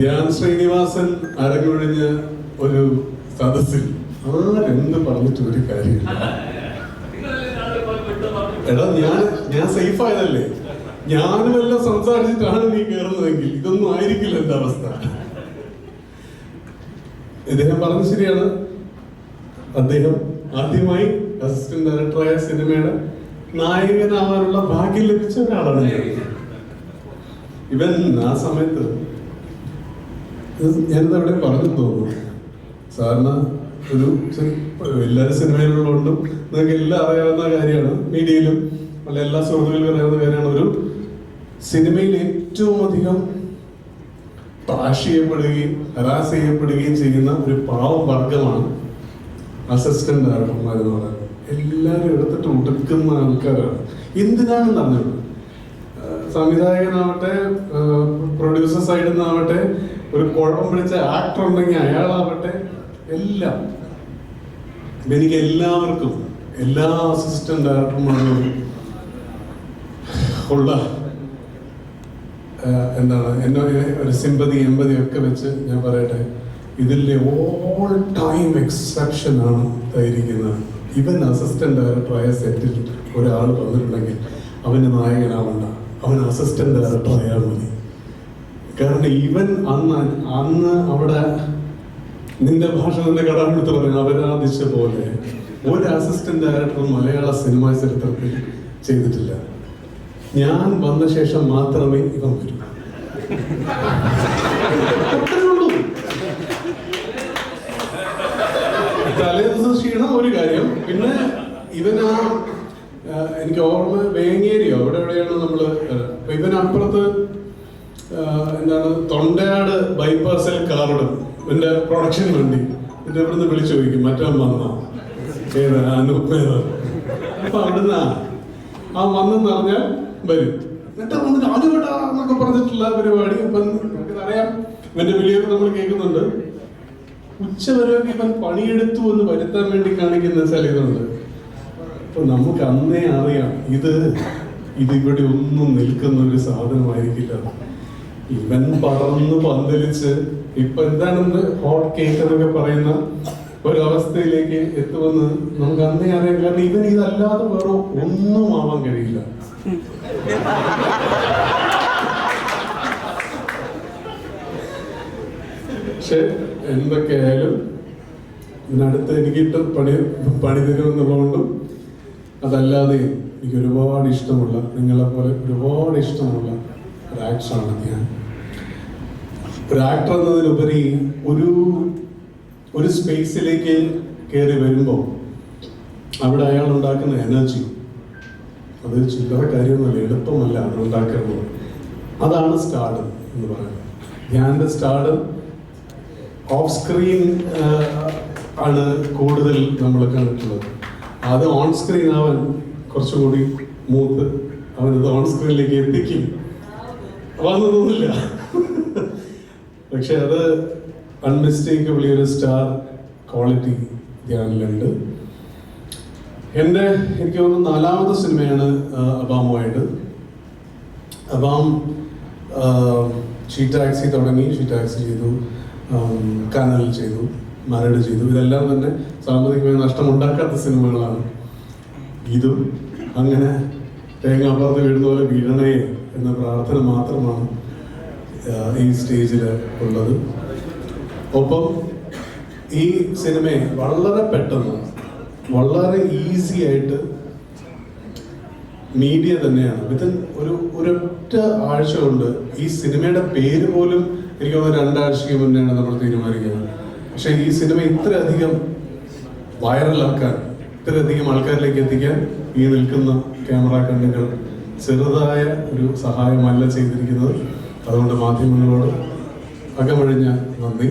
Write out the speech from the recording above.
ധ്യാൻ ശ്രീനിവാസൻ അരങ്ങൊഴിഞ്ഞ ഒരു സദസ്സിൽ ആരെന്ത് പറഞ്ഞിട്ട് ഒരു കാര്യമില്ല. എടാ ഞാൻ ഞാൻ സേഫ് ആയതല്ലേ ഞാനുമെല്ലാം സംസാരിച്ചിട്ടാണ് നീ കയറുന്നതെങ്കിൽ ഇതൊന്നും ആയിരിക്കില്ല എന്റെ അവസ്ഥ. ഇദ്ദേഹം പറഞ്ഞ ശരിയാണ്. അദ്ദേഹം ആദ്യമായി അസിസ്റ്റന്റ് ഡയറക്ടറായ സിനിമയുടെ നായകനാവാനുള്ള ഭാഗ്യം ലഭിച്ച ഒരാളാണ് ഇവൻ ആ സമയത്ത് ഞാനിത് അവിടെ പറഞ്ഞു തോന്നുന്നു സാറിന് ഒരു എല്ലാവരും സിനിമയിലുള്ളതുകൊണ്ടും നിങ്ങൾക്ക് എല്ലാം അറിയാവുന്ന കാര്യമാണ്. മീഡിയയിലും അല്ല എല്ലാ സുഹൃത്തുക്കളിലും അറിയാവുന്ന കാര്യമാണ്. ഒരു സിനിമയിൽ ഏറ്റവും അധികം ട്രാഷ് ചെയ്യപ്പെടുകയും ഹരാസ് ചെയ്യപ്പെടുകയും ചെയ്യുന്ന ഒരു പാവം വർഗമാണ് അസിസ്റ്റന്റ് ഡയറക്ടർമാർ എന്ന് പറയുന്നത്. എല്ലാവരും എടുത്തിട്ട് ഉടുക്കുന്ന ആൾക്കാരാണ്. എന്തിനാണെന്ന് അറിഞ്ഞത് സംവിധായകനാവട്ടെ പ്രൊഡ്യൂസർ സൈഡിൽ നിന്നാവട്ടെ ഒരു കുഴപ്പം പിടിച്ച ആക്ടർ ഉണ്ടെങ്കിൽ അയാളാവട്ടെ എല്ലാം. എനിക്ക് എല്ലാവർക്കും എല്ലാ അസിസ്റ്റന്റ് ഡയറക്ടർമാരും ഉള്ള എന്താണ് എന്നെ ഒരു സിമ്പതി എമ്പതി ഒക്കെ വെച്ച് ഞാൻ പറയട്ടെ ഇതിലെ ഓൾ ടൈം എക്സെപ്ഷൻ ആണ് ഇതായിരിക്കുന്നത് ഇവൻ അസിസ്റ്റന്റ് ഡയറക്ടറായ സെറ്റിൽ ഒരാൾ വന്നിട്ടുണ്ടെങ്കിൽ അവന് നായകനാവണ്ട. അവൻ അസിസ്റ്റന്റ് ഡയറക്ടർ അയാൾ മതി. കാരണം ഇവൻ അന്ന് അന്ന് അവിടെ നിന്റെ ഭാഷ നിന്റെ കടാമെടുത്ത് പറഞ്ഞു. അപരാധിച്ച പോലെ ഒരു അസിസ്റ്റന്റ് ഡയറക്ടർ മലയാള സിനിമാ ചരിത്രത്തിൽ ചെയ്തിട്ടില്ല. ഞാൻ വന്ന ശേഷം മാത്രമേ ഇവൻ വരൂ. അത്രേ ഉള്ളൂ. തലേ ദിവസം ക്ഷീണം ഒരു കാര്യം. പിന്നെ ഇവൻ ആ ആ, എനിക്ക് ഓർമ്മ വേങ്ങേരിയോ? അവിടെ എവിടെയാണ് നമ്മൾ ഇവനപ്പുറത്ത് എന്താണ് തൊണ്ടയാട് ബൈപ്പാസിൽ കാറിടും എന്റെ പ്രൊഡക്ഷൻ വണ്ടി. എന്റെ ഇവിടുന്ന് വിളിച്ചു ചോദിക്കും മറ്റവൻ വന്ന? ഏതാ അനുപേത. അപ്പൊ അവിടുന്ന് ആ, വന്നെന്ന് പറഞ്ഞാൽ വരും. എന്നിട്ട് വന്നിട്ട് ആദ്യമായിട്ടാ എന്നൊക്കെ പറഞ്ഞിട്ടുള്ള പരിപാടി. ഇപ്പം നമുക്കറിയാം ഇവന്റെ വിളിയൊക്കെ നമ്മൾ കേൾക്കുന്നുണ്ട്. ഉച്ച വരെയൊക്കെ ഇവൻ പണിയെടുത്തു എന്ന് വരുത്താൻ വേണ്ടി കാണിക്കുന്ന ചില ഇതുണ്ട്. അപ്പൊ നമുക്ക് അന്നേ അറിയാം. ഇത് ഇതിവിടെ ഒന്നും നിൽക്കുന്ന ഒരു സാധനമായിരിക്കില്ല. ഇവൻ പറന്ന് പന്തലിച്ച് ഇപ്പൊ എന്താണെന്ന് ഹോട്ട് കേക്ക് എന്നൊക്കെ പറയുന്ന ഒരവസ്ഥയിലേക്ക് എത്തുമെന്ന് നമുക്ക് അന്നേ അറിയാം. കാരണം ഇവൻ ഇതല്ലാതെ വേറെ ഒന്നും ആവാൻ കഴിയില്ല. പക്ഷെ എന്തൊക്കെയായാലും ഇതിനടുത്ത് എനിക്കിട്ട് പണി പണി തരുമെന്നുള്ളതുകൊണ്ടും അതല്ലാതെയും എനിക്ക് ഒരുപാട് ഇഷ്ടമുള്ള നിങ്ങളെ പോലെ ഒരുപാട് ഇഷ്ടമുള്ള ഒരു ആക്ടറാണ് ഞാൻ. ഒരു ആക്ടർ എന്നതിലുപരി ഒരു ഒരു സ്പേസിലേക്ക് കയറി വരുമ്പോൾ അവിടെ അയാൾ ഉണ്ടാക്കുന്ന എനർജി അത് ചില്ലറ കാര്യമൊന്നുമല്ല എളുപ്പമല്ല അത് ഉണ്ടാക്കുന്നത്. അതാണ് സ്റ്റാർഡം എന്ന് പറയുന്നത്. ഞാനിന്റെ സ്റ്റാർഡം ഓഫ് സ്ക്രീൻ ആണ് കൂടുതൽ നമ്മൾ കണ്ടിട്ടുള്ളത്. അത് ഓൺ സ്ക്രീൻ അവൻ കുറച്ചുകൂടി മൂത്ത് അവൻ ഇത് ഓൺ സ്ക്രീനിലേക്ക് എത്തിക്കും വന്നതൊന്നുമില്ല പക്ഷെ അത് അൺമിസ്റ്റേക്കബിളി ഒരു സ്റ്റാർ ക്വാളിറ്റി ധ്യാനിലുണ്ട്. എന്റെ എനിക്ക് തോന്നുന്നു നാലാമത്തെ സിനിമയാണ് അബാമുമായിട്ട്. അബാം ടാക്സി തുടങ്ങി. ടാക്സി ചെയ്തു കനൽ ചെയ്തു. മരട് ചെയ്തു. ഇതെല്ലാം തന്നെ സാമ്പത്തികമായി നഷ്ടമുണ്ടാക്കാത്ത സിനിമകളാണ്. ഇതും അങ്ങനെ തേങ്ങാപ്പുറത്ത് വീഴുന്ന പോലെ വീഴണേ എന്ന പ്രാർത്ഥന മാത്രമാണ് ഈ സ്റ്റേജിൽ ഉള്ളത്. ഒപ്പം ഈ സിനിമയെ വളരെ പെട്ടെന്ന് വളരെ ഈസി ആയിട്ട് മീഡിയ തന്നെയാണ്. വിത്തിൻ ഒരു ഒരൊറ്റ ആഴ്ച കൊണ്ട് ഈ സിനിമയുടെ പേര് പോലും എനിക്ക് തോന്നുന്നു രണ്ടാഴ്ചയ്ക്ക് മുന്നെയാണ് നമ്മൾ തീരുമാനിക്കുന്നത്. പക്ഷെ ഈ സിനിമ ഇത്രയധികം വൈറലാക്കാൻ ഇത്രയധികം ആൾക്കാരിലേക്ക് എത്തിക്കാൻ ഈ നിൽക്കുന്ന ക്യാമറ കണ്ണുകൾ ചെറുതായ ഒരു സഹായമല്ല ചെയ്തിരിക്കുന്നത്. അതുകൊണ്ട് മാധ്യമങ്ങളോട് അകമഴിഞ്ഞ നന്ദി.